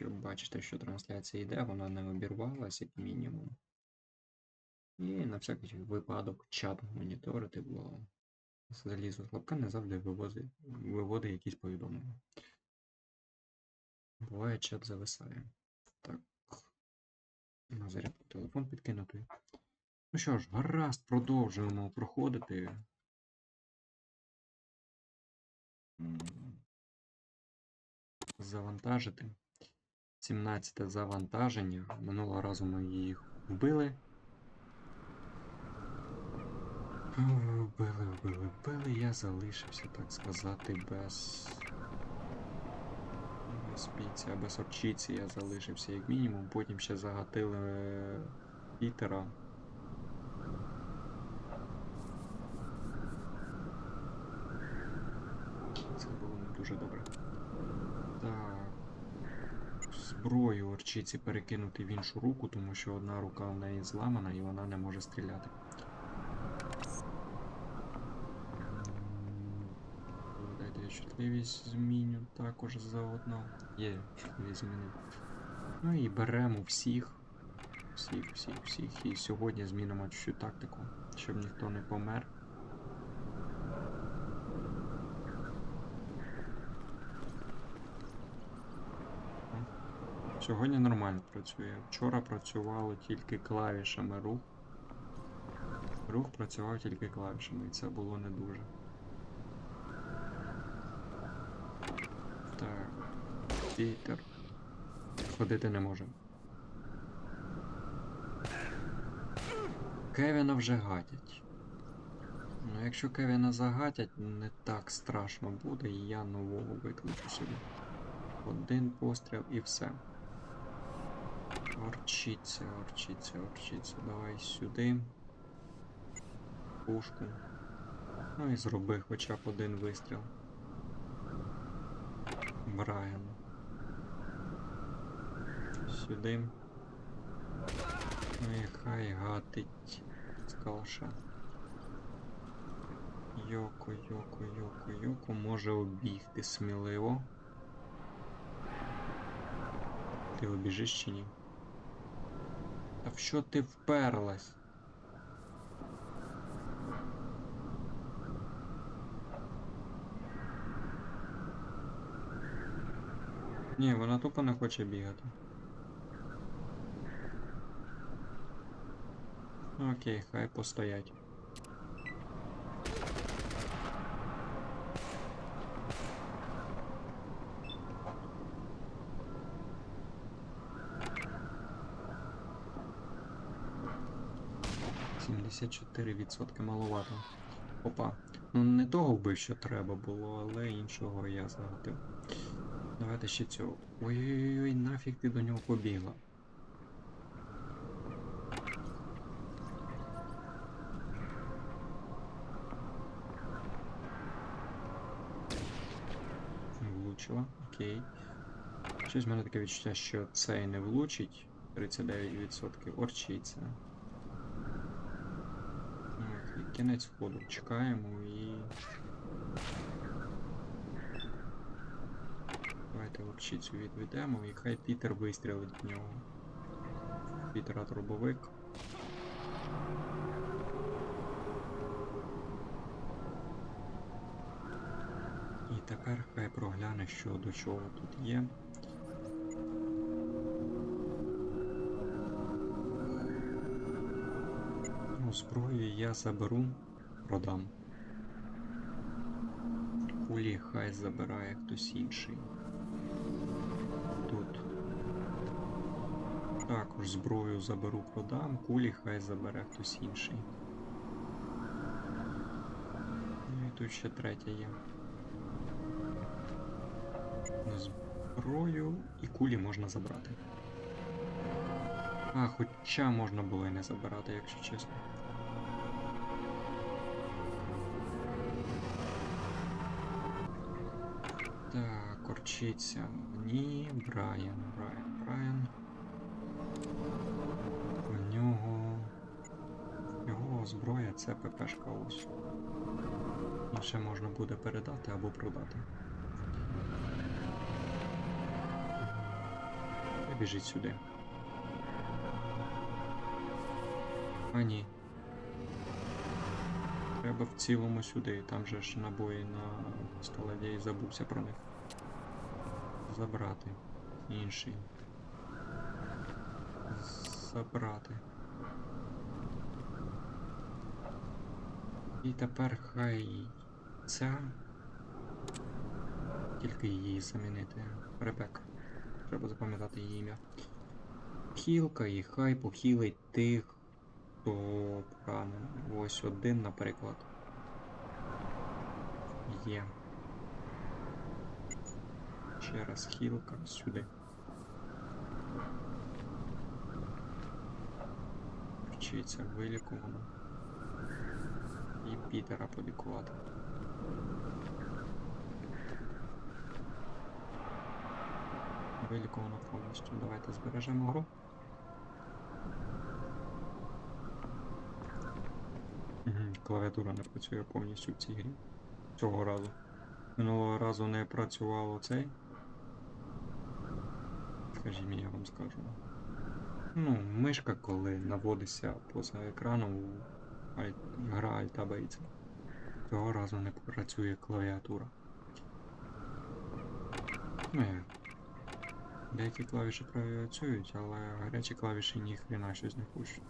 Якщо бачите, що трансляція йде, вона не обірвалась, як мінімум. І на всякий випадок чат моніторити, бо залізо слабка не завжди вивозить, виводить якісь повідомлення. Буває, чат зависає. Так. На зарядку телефон підкинутий. Ну що ж, гаразд, продовжуємо проходити. Завантажити. 17 завантаження. Минулого разу ми їх вбили. Вбили, вбили, вбили. Я залишився, так сказати, без. Без піця, без орчиці я залишився як мінімум. Потім ще загатили е, Пітера. Це було не дуже добре. Так. Зброю орчиці перекинути в іншу руку, тому що одна рука в неї зламана і вона не може стріляти. Дайте я чутливість зміню також заодно. Є, чутливість змінив. Ну і беремо всіх. Всіх, всіх, всіх. І сьогодні змінимо чуть-чуть тактику, щоб ніхто не помер. Сьогодні нормально працює. Вчора працювало тільки клавішами рух. Рух працював тільки клавішами, і це було не дуже. Так. Пітер. Ходити не може. Кевіна вже гатять. Ну, якщо Кевіна загатять, не так страшно буде, і я нового викличу собі. Один постріл і все. Орчиться, орчиться, орчиться. Давай сюди. Пушку. Ну і зроби хоча б один вистріл. Брайан. Сюди. Ну і хай гатить з калаша. Йоко, йоко, йоко, йоко може обігти сміливо. Ти обіжиш чи ні? Та в що ти вперлась? Ні, вона тупо не хоче бігати. Окей, хай постоять. Сімдесят чотири відсотки маловато. Опа. Ну не того вбив, що треба було, але іншого я загатив. Давайте ще цього. Ой-ой-ой, нафіг ти до нього побігла. Влучила, окей. Щось в мене таке відчуття, що цей не влучить. 39% орчиться. Кінець ходу. Чекаємо і. Давайте орчицю відведемо і хай Пітер вистрілить в нього. Пітера дробовик. І тепер хай прогляне, що до чого тут є. Зброю я заберу, продам. Кулі хай забирає хтось інший. Тут. Також зброю заберу, продам, кулі хай забере хтось інший. Ну і тут ще третя є. Зброю і кулі можна забрати. А, хоча можна було і не забирати, якщо чесно. Так, корчиться. Ні, Брайан, Брайан, Брайан. У нього. Його зброя це ППшка ось. Інше можна буде передати або продати. біжить сюди. А ні. Треба в цілому сюди. Там же ж набої на я і забувся про них. Забрати. Інший. Забрати. І тепер хай ця. Тільки її замінити. Ребека. Треба запам'ятати її ім'я. Хілка і хай похилить тих, хто поранений. Ось один, наприклад. Є. Ще раз хілка сюди. Вчиться вилікувано. І Пітера полікувати. Виліковано повністю. Давайте збережемо гру. Клавіатура не працює повністю в цій грі. Цього разу. Минулого разу не працювало цей. Скажімо, я вам скажу. Ну, мишка, коли наводиться поза екраном, гра альтабейця. Цього разу не працює клавіатура. Ну. Деякі клавіші працюють, але гарячі клавіші ніхрена щось не хочуть.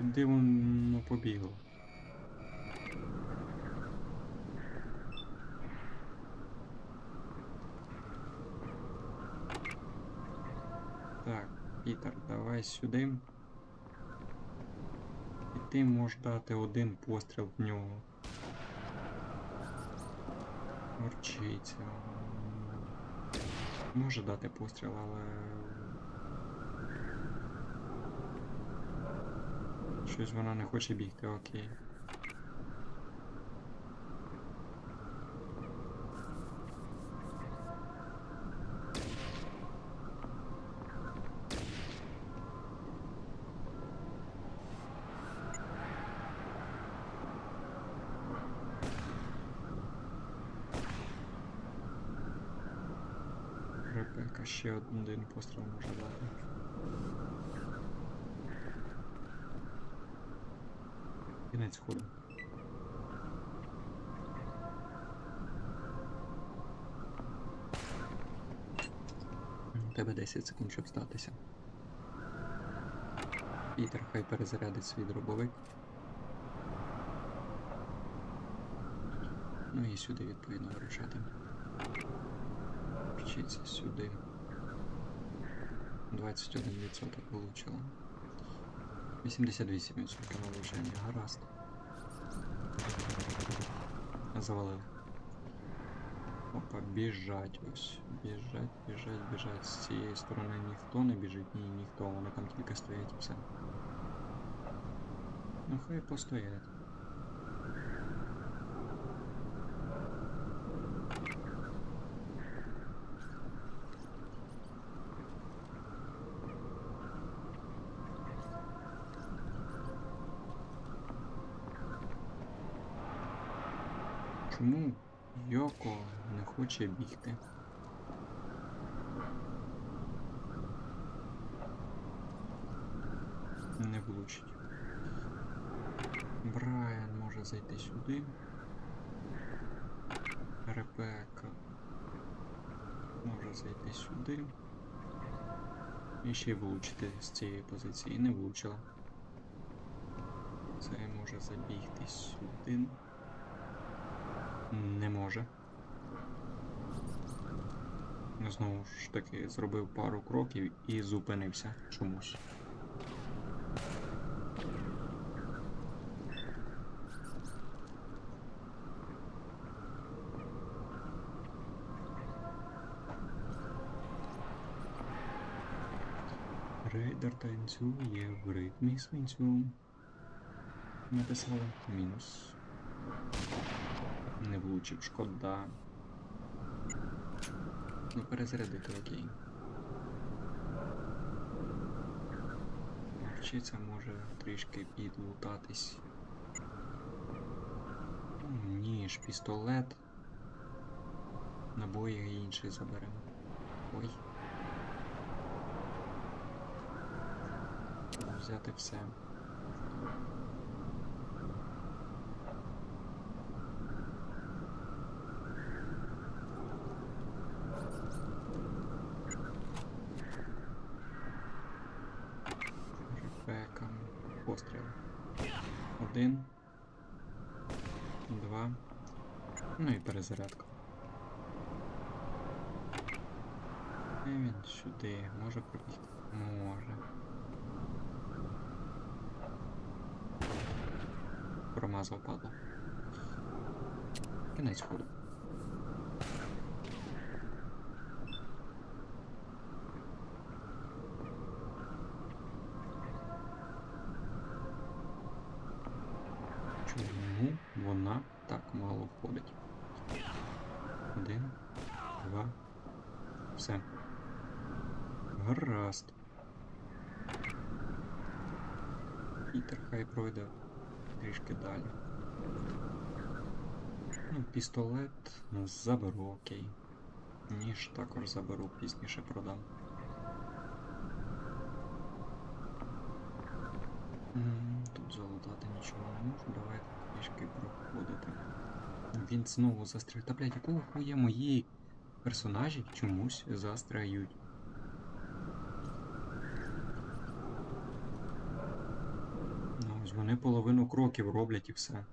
Куди воно побігло? Так, Пітер, давай сюди. І ти можеш дати один постріл в нього. Морчиться. Може дати постріл, але. Щось вона не хоче бігти, окей. Ще один постріл може дати. Кінець ходу. У тебе 10 секунд, щоб статися. Пітер хай перезарядить свій дробовик. Ну і сюди відповідно вирушати. Вчиться сюди. 21% получила. 88% на влучання. Гаразд. Завалили. Опа, біжать ось. Біжать, біжать, біжать. З цієї сторони ніхто не біжить, ні, ніхто, вони там тільки стоять і все. Ну хай постоять. Чому Йоко не хоче бігти? Не влучить. Брайан може зайти сюди. Ребека може зайти сюди. І ще й влучити з цієї позиції. Не влучила. Це може забігти сюди. Не може. Знову ж таки зробив пару кроків і зупинився чомусь. Рейдер танцює в ритмі свинцю. Написали мінус. Не влучив, шкода. Ну, перезарядити окей. Чи це може трішки підлутатись? Ну, Ніж, пістолет. Набої і інші заберемо. Ой. Взяти все. Ребека. Постріл. Один. Два. І. І він сюди. Може пробігти? Може. Промазав падло. Кінець ходу. Чому вона так мало входить? Один, два. Все. Гаразд. Пітер хай пройде трішки далі. Ну, пістолет заберу, окей. Ніж також заберу, пізніше продам. Тут залутати нічого не можу, давайте трішки проходити. Він знову застряг. Та блядь, якого хуя мої персонажі чомусь застряють? Ну, ось вони половину кроків роблять і все.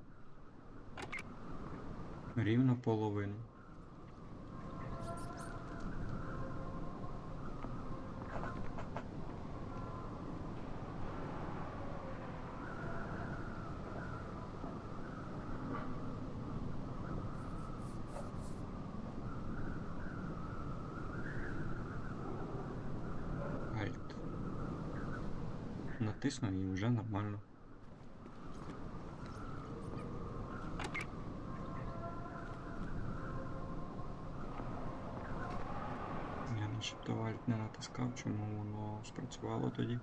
Рівно половину. Альт. Натисну і вже нормально. Я начебто альт не натискав, чому воно спрацювало тоді.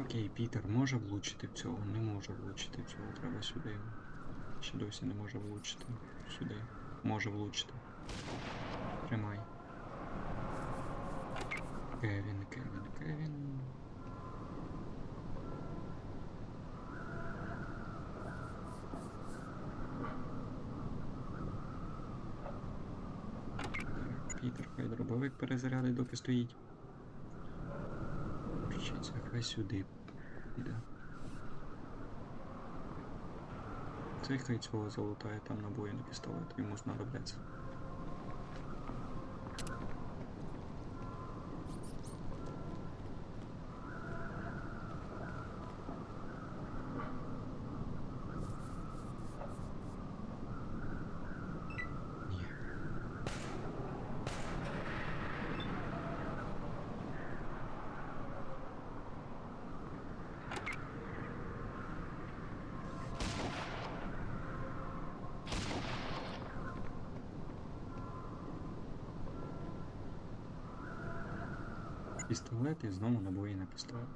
Окей, Пітер може влучити цього? Не може влучити цього, треба сюди. Ще досі не може влучити. Сюди. Може влучити. Тримай. Кевін, Кевін, Кевін. Так, Пітер, хай дробовик перезарядить, доки стоїть. Вчиться, хай сюди піде. Цей хай цього залутає, там набої на пістолет, йому знадобляться. Ні. Пістолет і знову набої на пістолет.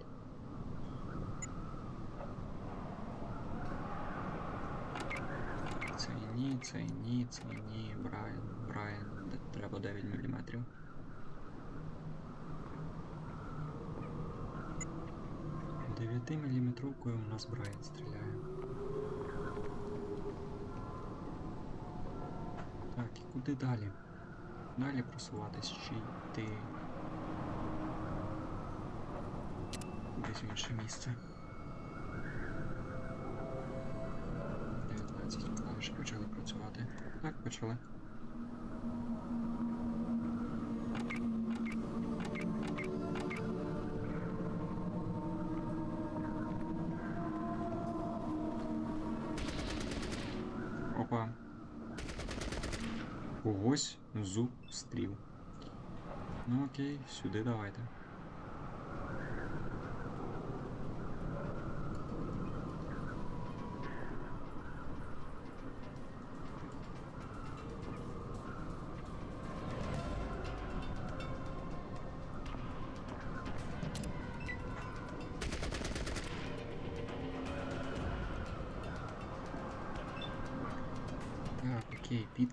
Це ні, це ні, це ні, Брайан, Брайан, треба 9 мм. Дев'ятиміліметровкою у нас Брайан стріляє. Так, і куди далі? Далі просуватись чи йти десь в інше місце. 19 клавіші почали працювати. Так, почали. Опа. Когось зустрів. Ну окей, сюди давайте.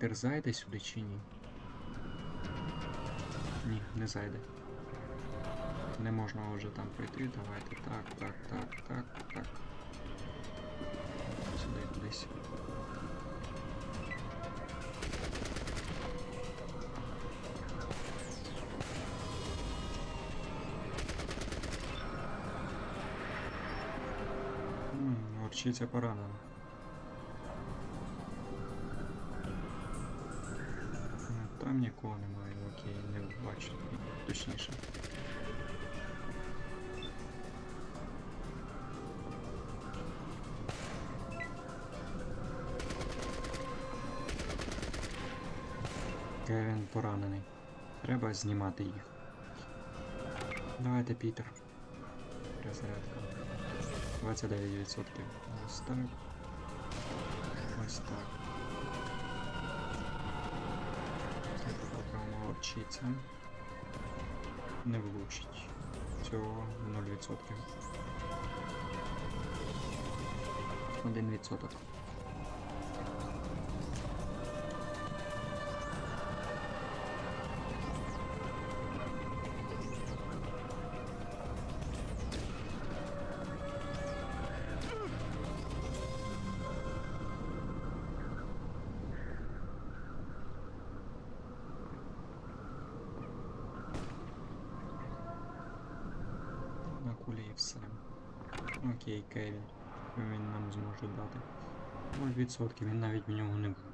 Окей, зайде сюди чи ні? Ні, не зайде. Не можна вже там пройти. Давайте так, так, так, так, так. Сюди кудись. М, Горчиця поранена. Нікого немає, окей, не бачу, точніше. Кевін поранений. Треба знімати їх. Давайте, Пітер. Перезарядка. 29%. Ось так. Ось так. Молодчиця. Не влучить. Цього 0%. 1%. Все. Окей, Кеві. Він нам зможе дати? 0%, він навіть в нього не влучить.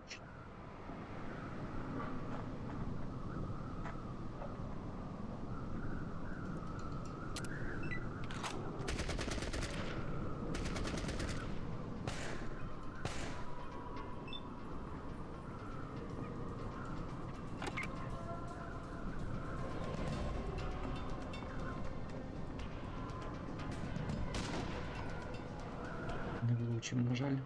Не на жаль.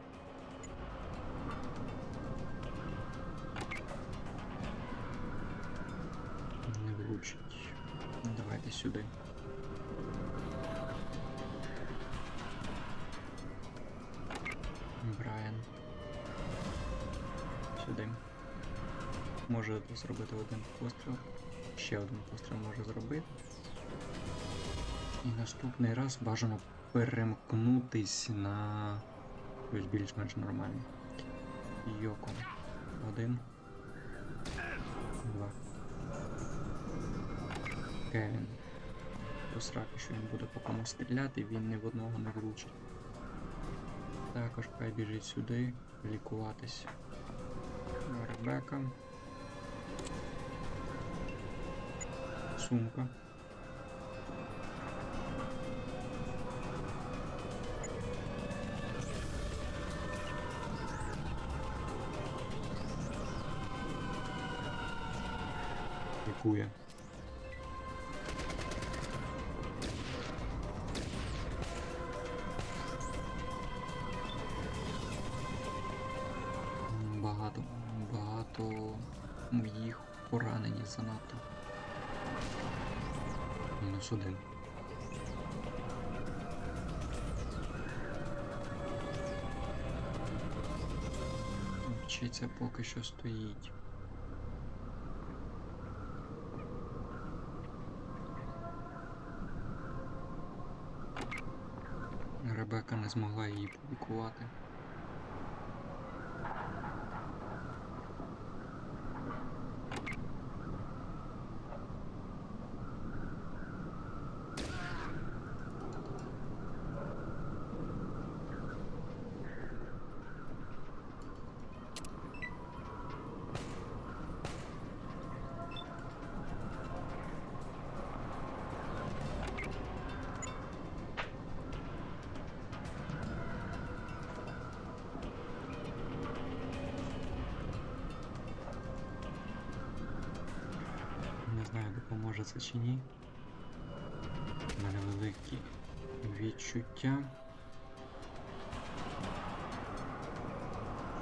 Не влучить. Давайте сюди. Брайан. Сюди. Може зробити один постріл. Ще один постріл може зробити. І наступний раз бажано перемкнутись на щось більш-менш нормальне. Йоко. Один. Два. Кевін. Посраки, що він буде по комусь стріляти, він ні в одного не влучить. Також хай біжить сюди, лікуватись. Ребека. Сумка. М, Багато, багато їх поранені занадто. Мінус один. Вчиться поки що стоїть. Ребека не змогла її полікувати. Допоможе це чи ні. У мене великі відчуття.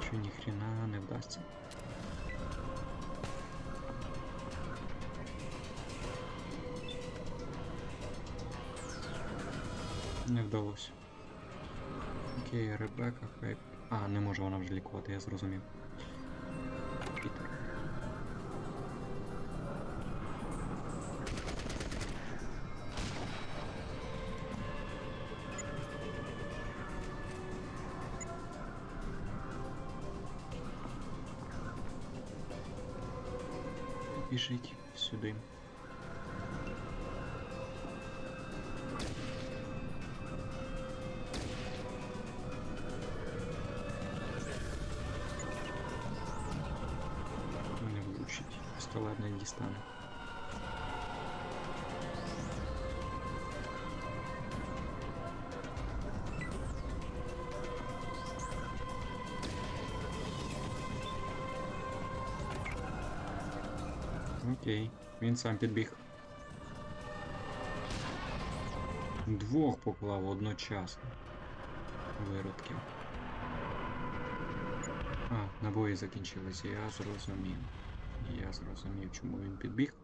Що ніхрена не вдасться. Не вдалося. Окей, Ребека, хай. А, не може вона вже лікувати, я зрозумів. Біжить сюди. Не влучить. Пістолет не. Окей, він сам підбіг. Двох поклав одночасно. Виродків. А, набої закінчилися, я зрозумів. Я зрозумів, чому він підбіг.